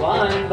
வான்ப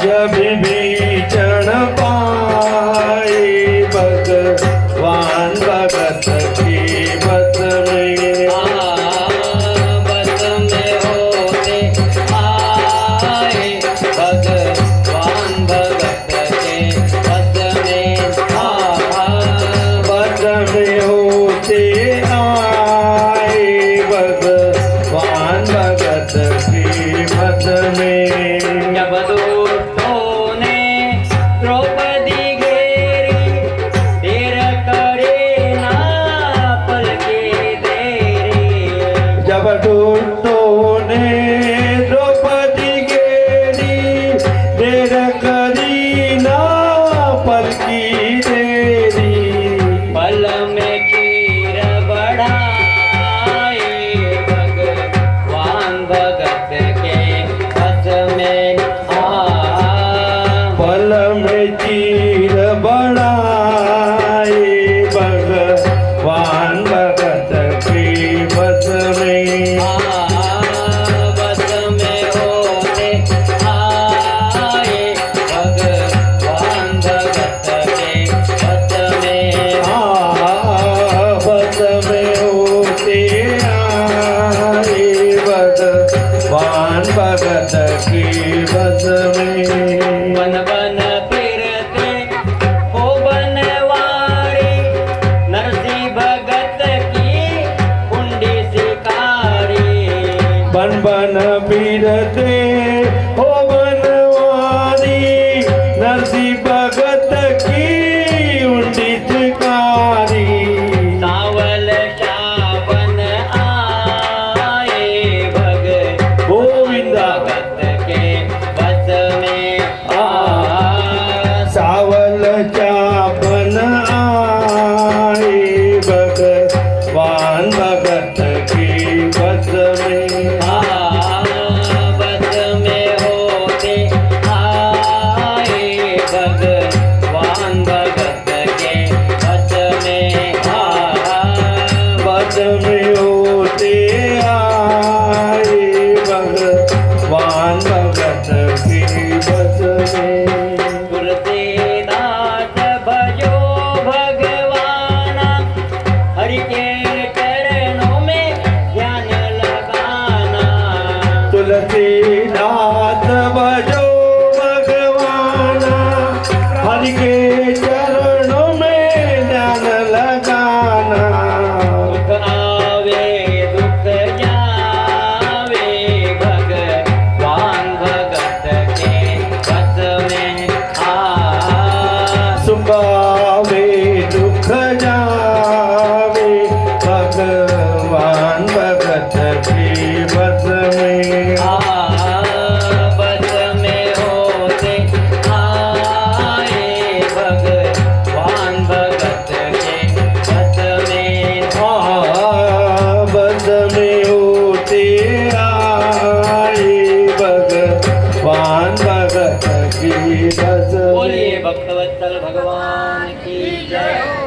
Haja. वान भगत की बसवे one one फिरते हो बनवारे नरसी भगत की कुंडी सिकारी बन बन फिरते तुलसी दास बजो भगवाना। हरि चरणों में ध्यान लगाना। दुख आवे दुख जावे भगवान भगत के पद में आ सुखा 耶。